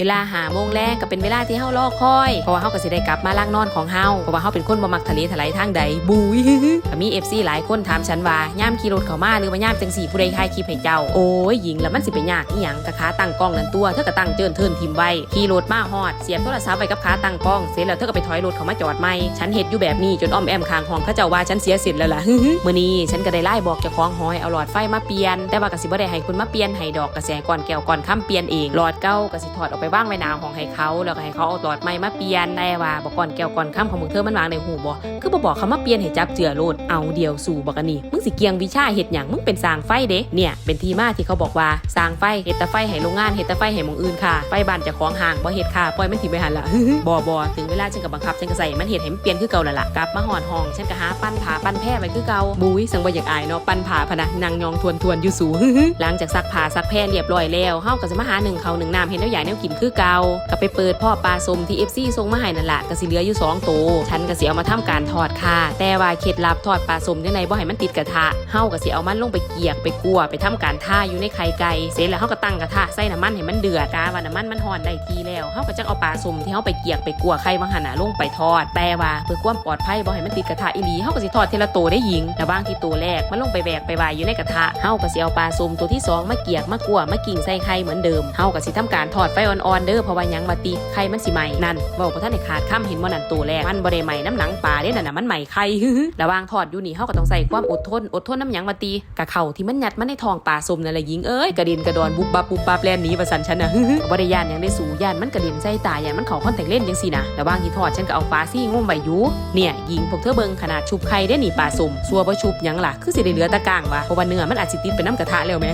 เวลาหาโมงแรกก็เป็นเวลาที่เฮารอคอย เพราะว่าเฮาก็สิได้กลับมาล่างนอนของเฮาเพราะว่าเฮาเป็นคนบ่มักทะเลทลายทางใดบุยก็มี FC หลายคนถามฉันว่าย่ามขี่รถเข้ามาหรือว่าย่ามจังสี่ผู้ใดถ่ายคลิปให้เจ้า โอ้ยหญิงแล้วมันสิไปยากอีหยังกะขาตั้งกล้องนั่นตัวเธอก็ตั้งเจินเทินทิมไว้ขี่รถมาฮอดเสียบโทรศัพท์ไว้กับขาตั้งกล้องเสร็จแล้วเธอก็ไปถอยรถเข้ามาจอดใหม่ฉันเฮ็ดอยู่แบบนี้จนอ้อมแอมคางห้องเขาเจ้าว่าฉันเสียสิทธิ์แล้วล่ะมื้อนี้ฉันก็ได้ไล่บอกเจ้าของหอยเอาหลอดไฟมาเปลี่ยนแต่ว่าก็สิบ่ได้ให้คุณมาเปลี่ยนให้ดอกกระแสก่อนแก้วก่อนค้ำเปลี่ยนเองหลอดเก่าก็สิถอดออกไปว่างไว้หนาห้องให้เขา แล้วก็ให้เขาเอาหลอดใหม่มาเปลี่ยนได้ว่าบอกก่อนแก้วก่อนค้ำของมึงเธอมันวางในหูบ่คือบ่บอกเขามาเปลี่ยนให้จับเจือโลดเอาเดียวสู่บอกอันนี้มึงสิเกียงวิชาเฮ็ดหยังมึงเป็นสางไฟเด้เนี่ยเป็นที่มาที่เขาบอกว่าสางไฟเฮ็ดต่ไฟให้โรงงานเฮ็ดต่ไฟให้มองอื่นค่ะไฟบ้านจะของห่างบ่เฮ็ดค่ะปล่อยมันถิ่มไปหันละบ่บ่ถึงเวลาฉันก็บังคับฉันก็ใส่มันเฮ็ดให้มันเปลี่ยนคือเก่าแล้วล่ะกลับมาหอนห้องฉันก็หาปั้นผาปั้นแพร่ไว้คือเก่าบุ้ยสังบ่อยากอายเนาะปั้นผาพนะนางยองทวนทวนอยู่สูหลังจากซักผาซักแพร่เรียบร้อยแล้วเฮาก็จะมาหาหนึ่งเขาหนึ่งน้ำเห็นแล้วใหญ่แนวกินคือเก่าก็ไปเปิดพ่อปลาสมที่ FC ส่งมาให้นั่นล่ะก็สิเหลืออยู่สองตัวฉันก็สิเอามาทำการทอดค่ะ แต่ว่าเคล็ดลับทอดปลาสมจังไดบ่ให้มันติดกระทะเฮาก็สิเอามันลงไปเกียกไปกัวไปทำการท่าอยู่ในไข่ไก่เสร็จแล้วเฮาก็ตั้งกระทะใส่น้ำมันให้มันเดือดกาว่าน้ำมันมันฮ้อนได้ทีแล้วเฮาก็จังเอาปลาสมที่เฮาไปเกียกไปกัวไข่บาหันน่ะลงไปทอด แต่ว่าเพื่อความปลอดภัยบ่ให้มันติดกระทะอีหลีเฮาก็สิทอดทีละตัวได้หญิงแต่างที่ตัวแรกมันลงไปแบกไปวายอยู่ในกระทะเฮาก็สิเอาปลาสมตัวที่สองมาเกียกมากัวมากิ่งใส่ไข่เหมือนเดิมเฮาก็สิทำการทอดไฟอ่อนๆเด้อเพราะว่ายังมาติไข่มันสิใหม่นั่นเว้าบ่ทันได้ขาดคำเห็นบ่นั่นตัวแรกมันบ่ได้ใหม่น้ำหนังปลาเด้นั่นน่ะมันใหม่ไข่ระวางทอดอยู่นี่เฮาก็ต้องใส่ความอดทนอดทนน้ำหยังมาตีกะเข่าที่มันยัดมาในทองปลาสมนั่นแหละหญิงเอ้ยกระเด็นกระดอนบุบบับบุบบับแล่นหนีว่าซั่นฉันนะบ่ได้ย่านยังได้สู่ยานมันกระเด็นใส่ตายานมันเข้าคอนแทคเล่นส์จังซี่นะระวางที่ทอดฉันก็เอาปลาซี่งมไว้อยู่เนี่ยหญิงพวกเธอเบิงขนาดชุบไข่ได้หนีปลาสมซัวบ่ชุบยังล่ะคือสิได้เหลือตะกางวะเพราะว่าเนื้อมันอาจสิติดไปน้ำกระทะแล้วแหม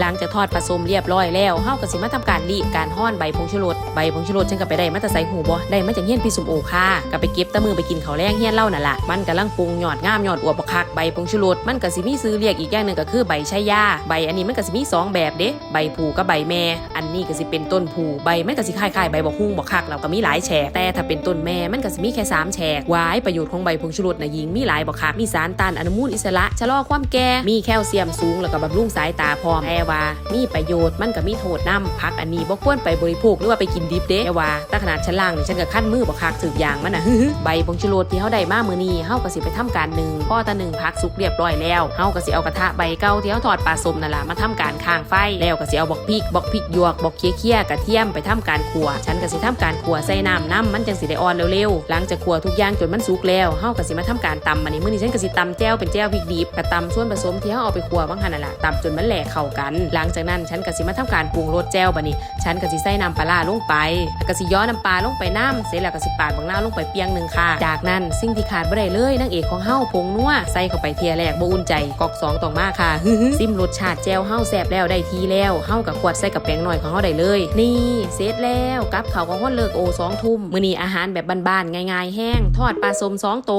หลังจากทอดปลาสมเรียบร้อยแล้วเฮาก็สิมาทำการรีการห้อนใบผงชูรส ใบผงชูรสฉันก็ไปได้มาแต่ใส่หูบ่ได้มาจากเฮียนพี่สมโอค่ะก็ไปเก็บตะมือไปกินข้าวแรงเฮียนเล่านั่นล่ะมันกำลังปรุงยอดงามยอดอวบคักใบผงชูรสมันก็สิมีซื้อเรียกอีกอย่างหนึงก็คือใบชายาใบอันนี้มันก็สิมีสองแบบเด้ใบผูกับใบแม่ อันนี้ก็สิเป็นต้นผูใบมันก็สิคล้ายๆใบบักฮุ่งบักคักแล้วก็มีหลายแฉกแต่ถ้าเป็นต้นแม่มันก็สิมีแค่สามแฉกวายประโยชน์ของใบผงชูรสนะยิงมีหลายบักคักมีสารต้านอนุมูลอิสระชะลอความแก่มีแคลเซียมสูงแล้วก็บำรุงสายตาพร้อมแอว่ามีประโยชน์มันก็มีโทษนำพักอันนี้บ่ควรไปบริโภคหรือว่าไปกินดิบเด้แต่ว่าถ้าขนาดชั้นล่างนี่ฉันก็ขั้นมือบักคักถึกอยางมันน่ะใบผงชูรสที่เฮาได้มามื้อนี้เฮาก็สิไปทำการหนึ่งพอตาหนึ่งพักสุกเรียบร้อยแล้วเฮาก็สิเอากระทะใบเก่าที่เฮาทอดปลาสมนั่นล่ะมาทำการข้างไฟแล้วก็สิเอาบอกพริกบอกพริกหยวกบอกเคี่ยๆกระเทียมไปทำการขัวฉันก็สิทำการขัวใส่น้ำน้ำมันจังสิได้อ่อนเร็วๆหลังจากขัวทุกอย่างจนมันสุกแล้วเฮาก็สิมาทำการตำอันนี้มื้อนี้ฉันก็สิตำแจ่วเป็นแจ่วพริกดิบกระตำส่วนผสมที่เฮาเอาไปขัวบางหันนั่นล่ะตำจนมันแหลกเข้ากัน หลังจากนั้นฉันก็สิมาทำการปรุงรสแจ่วบัดนี้ฉันก็สิใส่น้ำปลาร้าลงไปแล้วก็สิย้อนน้ำปลาลงไปน้ำเสร็จแล้วก็สิปาดบางหน้าลงไปเปียงหนึ่งค่ะ จากนั้นสิ่งที่ขาดบ่ได้เลยนางเอกของเฮาผงนัวใส่เข้าไปเทียแรกบ่อุ่นใจกอกสองต้องมาค่ะซิมรสชาติแจ่วเฮาแซ่บแล้วได้ทีแล้วเฮากับขวดใส่กับแป้งหน่อยของเฮาได้เลย นี่เสร็จแล้วกับข้าของคนเลิกโอสองทุ่มมื้อนี้อาหารแบบบ้านๆง่ายๆ แห้ง ทอดปลาสมสองโต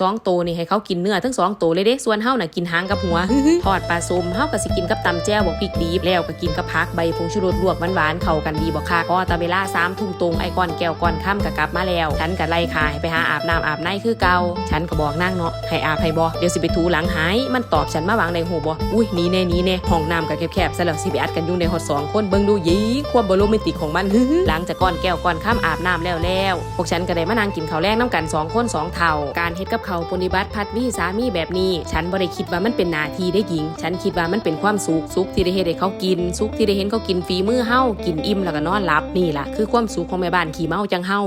สองโตนี่ให้เขากินเนื้อทั้งสองโตเลยเด้ส่วนเฮาน่ะกินหางกับหัว ทอดปลาสมเฮาก็สิกินกับตำแจ่วบอกพริกดีบแล้วก็กินกับผักใบผงชูรสลวกหวานๆเข้ากันดีบ่ค่ะพอตาเวลาสามทุ่มตรงไอ้ก้อนแก้วก้อนค่ำก็กลับมาแล้ว ฉันก็ไล่ขายไปหาอาบน้ำอาบในคือเก่าฉันก็บอกนางเนาะให้อาบให้บ่เดี๋ยวสิไปถูหลังหาย มันตอบฉันมาวางในหูบ่อุ้ยหนีแน่หนีแน่ห้องน้ำก็แคบๆซะแล้วสิไปอัดกันยู่งในฮอดสองคนเบิ่งดูยีความบโรแมนติกของมันหลังจากก้อนแก้วก้อนค่ำอาบน้ำแล้วแล้วพวกฉันก็ได้มานั่งกินข้าวแลงน้ำกันสองคนสองเท่าการเฮ็ดกับเขาปฏิบัติพัดวีสามีแบบนี้ ฉันบ่ได้คิดว่ามันเป็นนาทีได้หญิง ฉันคิดว่ามันเป็นความสุขสุขที่ได้เฮ็ดให้เขากินสุขที่ได้เห็นเขากินฝีมือเฮากินอิ่มแล้วก็นอนหลับนี่ล่ะ คือความสุขของแม่บ้านขี้เมาจังเฮา